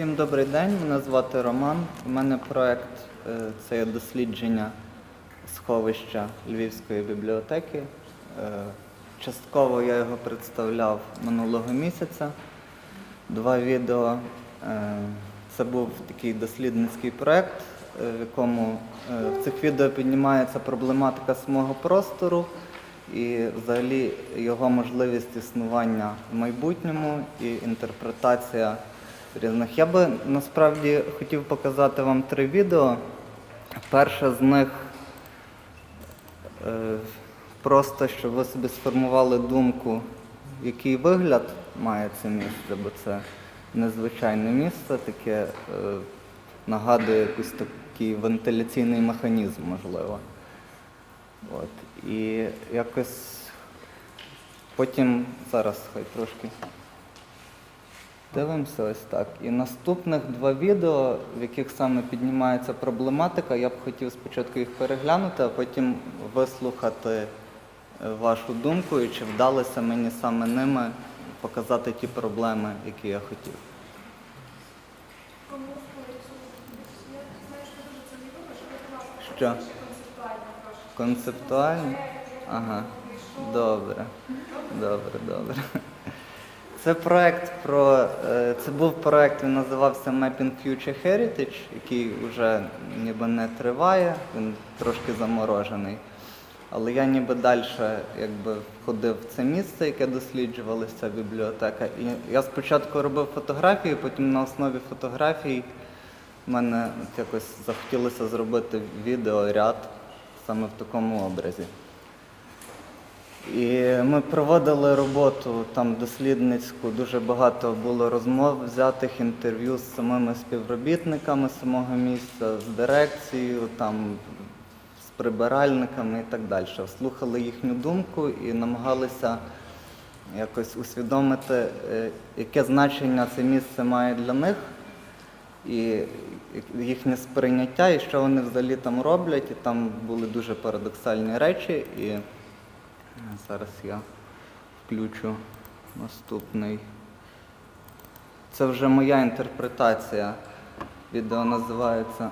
Всім добрий день, мене звати Роман. У мене проект е, це дослідження сховища Львівської бібліотеки. Е, Частково я його представляв минулого місяця. Два відео. Е, Це був такий дослідницький проект, е, в якому в цих відео піднімається проблематика самого простору і взагалі його можливість існування в майбутньому і інтерпретація різних. Я би насправді хотів показати вам три відео. Перше з них е, просто, щоб ви собі сформували думку, який вигляд має це місце, бо це незвичайне місце, таке е, нагадує якийсь такий вентиляційний механізм, можливо. І якось потім зараз хай трошки дивимося ось так. І наступних два відео, в яких саме піднімається проблематика, я б хотів спочатку їх переглянути, а потім вислухати е, вашу думку і чи вдалося мені саме ними показати ті проблеми, які я хотів. Що? Концептуально? Ага. Добре. Добре, добре. Це проект про. е, Це був проект, він називався Mapping Future Heritage, який вже ніби не триває, він трошки заморожений. Але я ніби далі якби, входив в це місце, яке досліджувалася ця бібліотека. І я спочатку робив фотографії, потім на основі фотографій в мене якось захотілося зробити відеоряд саме в такому образі. І ми проводили роботу там дослідницьку, дуже багато було розмов, взятих інтерв'ю з самими співробітниками самого місця, з дирекцією, там, з прибиральниками і так далі. Слухали їхню думку і намагалися якось усвідомити, е, яке значення це місце має для них, і їхнє сприйняття, і що вони взагалі там роблять. І там були дуже парадоксальні речі. І Зараз я включу наступний. Це вже моя інтерпретація. Відео називається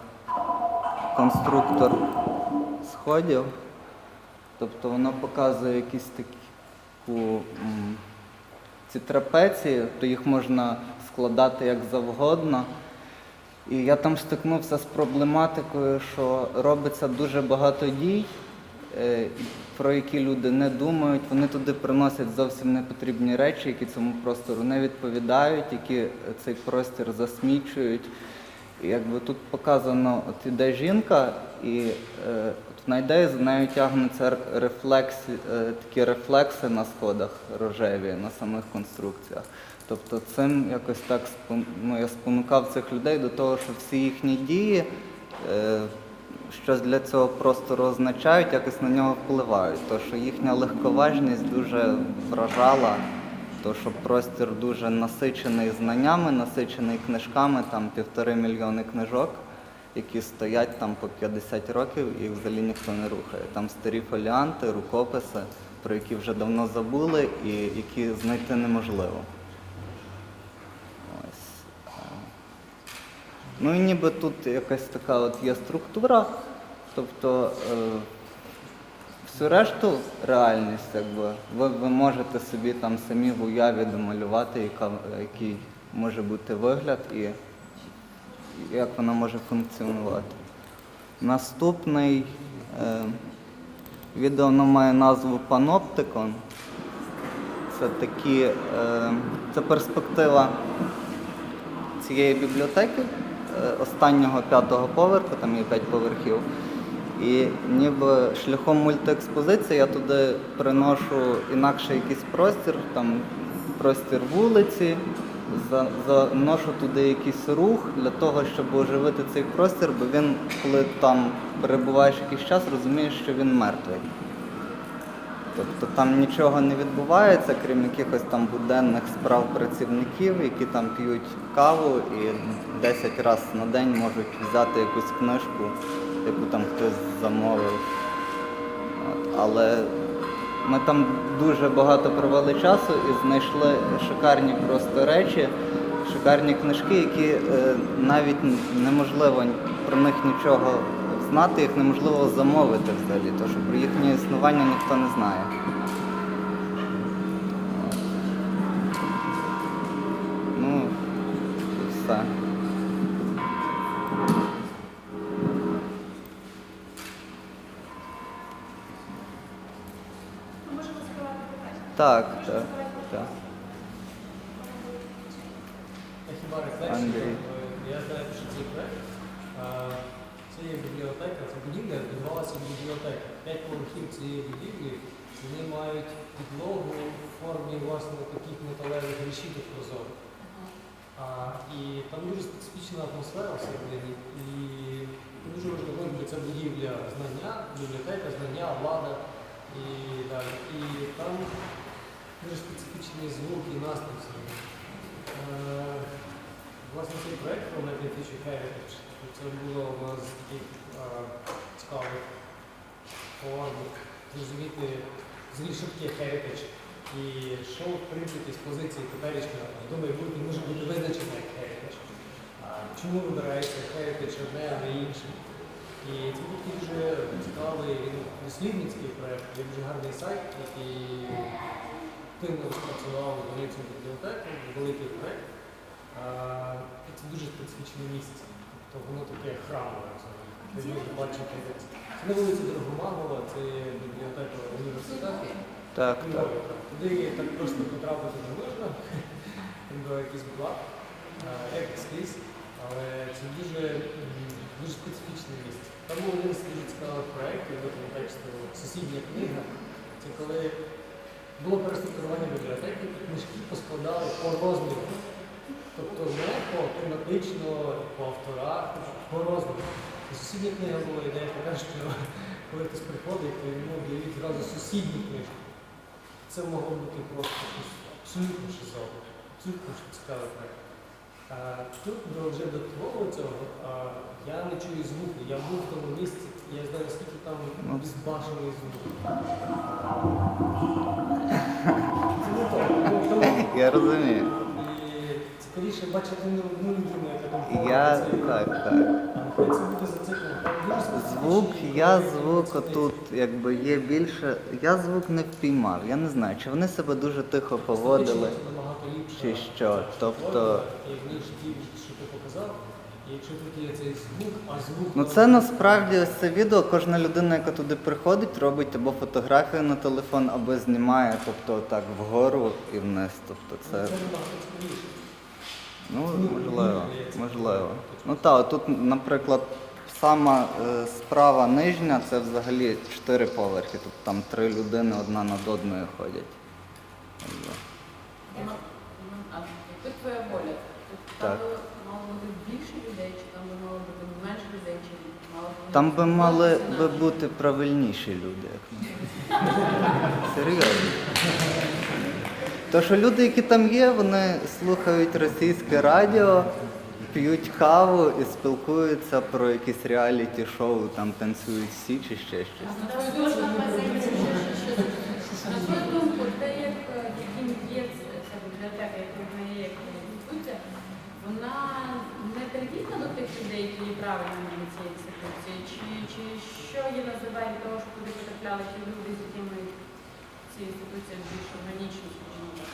Конструктор сходів. Тобто воно показує якісь таку м, ці трапеції, то їх можна складати як завгодно. І я там стикнувся з проблематикою, що робиться дуже багато дій, про які люди не думають. Вони туди приносять зовсім непотрібні речі, які цьому простору не відповідають, які цей простір засмічують. І якби тут показано, от іде жінка, і е, от на ідеї за нею тягнуться рефлексі, е, такі рефлекси на сходах рожеві, на самих конструкціях. Тобто цим якось так ну, я спонукав цих людей до того, що всі їхні дії е, щось для цього простору означають, якось на нього впливають. То, що їхня легковажність дуже вражала, то, що простір дуже насичений знаннями, насичений книжками, там півтори мільйони книжок, які стоять там по 50 років, і взагалі ніхто не рухає. Там старі фоліанти, рукописи, про які вже давно забули і які знайти неможливо. Ось. е. Ну і ніби тут якась така от є структура, тобто е, всю решту реальність, якби, ви, ви можете собі там самі в уяві домалювати, яка, який може бути вигляд і як вона може функціонувати. Наступний е, відео воно має назву Panopticon. Це такі, е, це перспектива цієї бібліотеки, останнього п'ятого поверху, там є п'ять поверхів. І ніби шляхом мультиекспозиції я туди приношу інакше якийсь простір, там простір вулиці, заношу туди якийсь рух для того, щоб оживити цей простір, бо він, коли там перебуваєш якийсь час, розумієш, що він мертвий. Тобто там нічого не відбувається, крім якихось там буденних справ працівників, які там п'ють каву і 10 разів на день можуть взяти якусь книжку, яку там хтось замовив. От. Але ми там дуже багато провели часу і знайшли шикарні просто речі, шикарні книжки, які е, навіть неможливо про них нічого знати, їх неможливо замовити взагалі, тому що про їхнє існування ніхто не знає. Ну, і все. Так, так, так. Хіба рефлексію, Андрій. е, я знаю, що цей проект а, це є бібліотека, це будівля відбувалася бібліотека. П'ять поверхів цієї будівлі вони мають підлогу в формі власне таких металевих решіток прозорих. І там дуже специфічна атмосфера всередині. І дуже важливо, бо це будівля знання, бібліотека, знання, влада і далі. І там дуже специфічний звук і настрій всередині. Власне, цей проєкт про Future Heritage, це було одна з таких е, цікавих форм зрозуміти що heritage і що, в принципі, з позиції теперішнього до майбутнього може бути визначено як heritage. Чому вибирається heritage одне, а не інше? І це такий дуже цікавий дослідницький проєкт, є дуже гарний сайт, який активно розпрацював Донецьку бібліотеку, великий проєкт. Це дуже специфічне місце. Тобто воно таке храмове. Це на вулиці Драгоманова, це є бібліотека університету. Так, так. Туди так просто потрапити не можна, до якийсь благ, як скрізь, але це дуже, дуже специфічне місце. Там був один з дуже цікавих проєктів, ви пам'ятаєте, сусідня книга. Це коли було переструктурування бібліотеки, книжки поскладали по розміру. Тобто не по тематично, по авторах, по розміру. Сусідня книга була ідея така, що коли хтось приходить, то йому дають зразу сусідню книжку. Це могло бути просто абсолютно шизове, абсолютно цікавий проєкт. Тут до- вже до твого цього а, я не чую звуку. Я був в тому місці, я знаю, наскільки там безбашений звук. Я розумію. Цікавіше бачити не одну людину, яка там Я так, так. а це буде зациклено. Там дуже специфічні Звук, я звук експедиції. отут якби є більше. Я звук не впіймав. Я не знаю, чи вони себе дуже тихо поводили. Це набагато ліпше. чи що. Тобто- І в ті, що ти показав, і якщо тут є цей звук, а звук... Ну це насправді ось це відео. Кожна людина, яка туди приходить, робить або фотографію на телефон, або знімає, тобто так вгору і вниз. Тобто це Це набагато цікавіше. Ну можливо, можливо. Ну так, тут, наприклад, сама е, справа нижня це взагалі чотири поверхи. Тобто там три людини одна над одною ходять. Ну, А якби твоя воля, там Так. би мало бути більше людей, чи там би мало бути менше людей, чи мало б Там би мали би бути правильніші люди, як на мене. Серйозно. То, що люди, які там є, вони слухають російське радіо, п'ють каву і спілкуються про якісь реаліті-шоу, там танцюють всі чи ще щось. На твою думку, те, як е, є ця бібліотека, яка в неї як інституція, вона не тендітна до тих людей, які є правильними від цієї інституції, чи, чи що її називає від того, що туди потрапляли ті люди, з якими ця інституції більш органічно, скажімо так?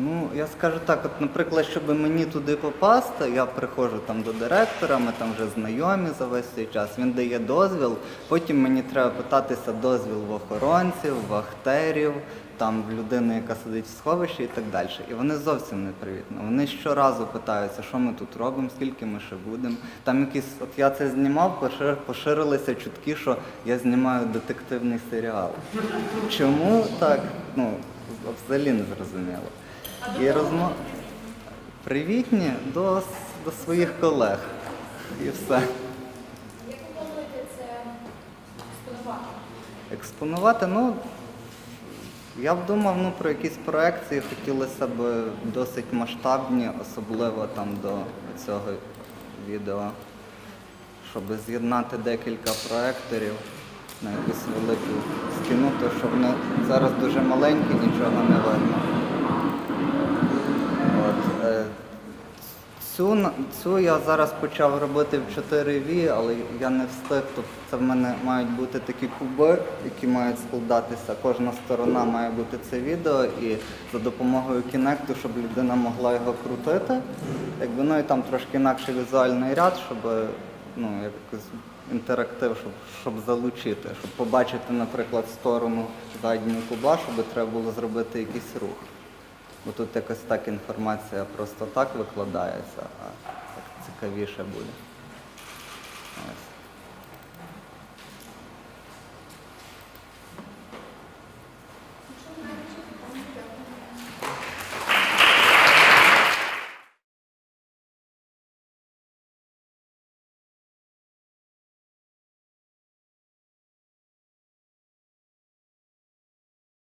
Ну, я скажу так, от, наприклад, щоб мені туди попасти, я приходжу там до директора, ми там вже знайомі за весь цей час. Він дає дозвіл, потім мені треба питатися дозвіл в охоронців, в вахтерів, там в людини, яка сидить в сховищі і так далі. І вони зовсім не привітні. Вони щоразу питаються, що ми тут робимо, скільки ми ще будемо. Там якісь, от я це знімав, поширилися чутки, що я знімаю детективний серіал. Чому так? Ну, взагалі не зрозуміло. І розмо... Привітні до, до своїх колег. І все. Як ви плануєте це експонувати? Експонувати, ну, я б думав, ну, про якісь проекції хотілося б досить масштабні, особливо там до цього відео, щоб з'єднати декілька проекторів на якусь велику стіну, то що вони зараз дуже маленькі, нічого не видно. Е, Цю, цю я зараз почав робити в 4V, але я не встиг. Тобто це в мене мають бути такі куби, які мають складатися. Кожна сторона має бути це відео, і за допомогою кінекту, щоб людина могла його крутити. Якби ну і там трошки інакший візуальний ряд, щоб ну якось інтерактив, щоб, щоб залучити, щоб побачити, наприклад, сторону задню куба, щоб треба було зробити якийсь рух. Бо тут якось так інформація просто так викладається, а так цікавіше буде. Ось.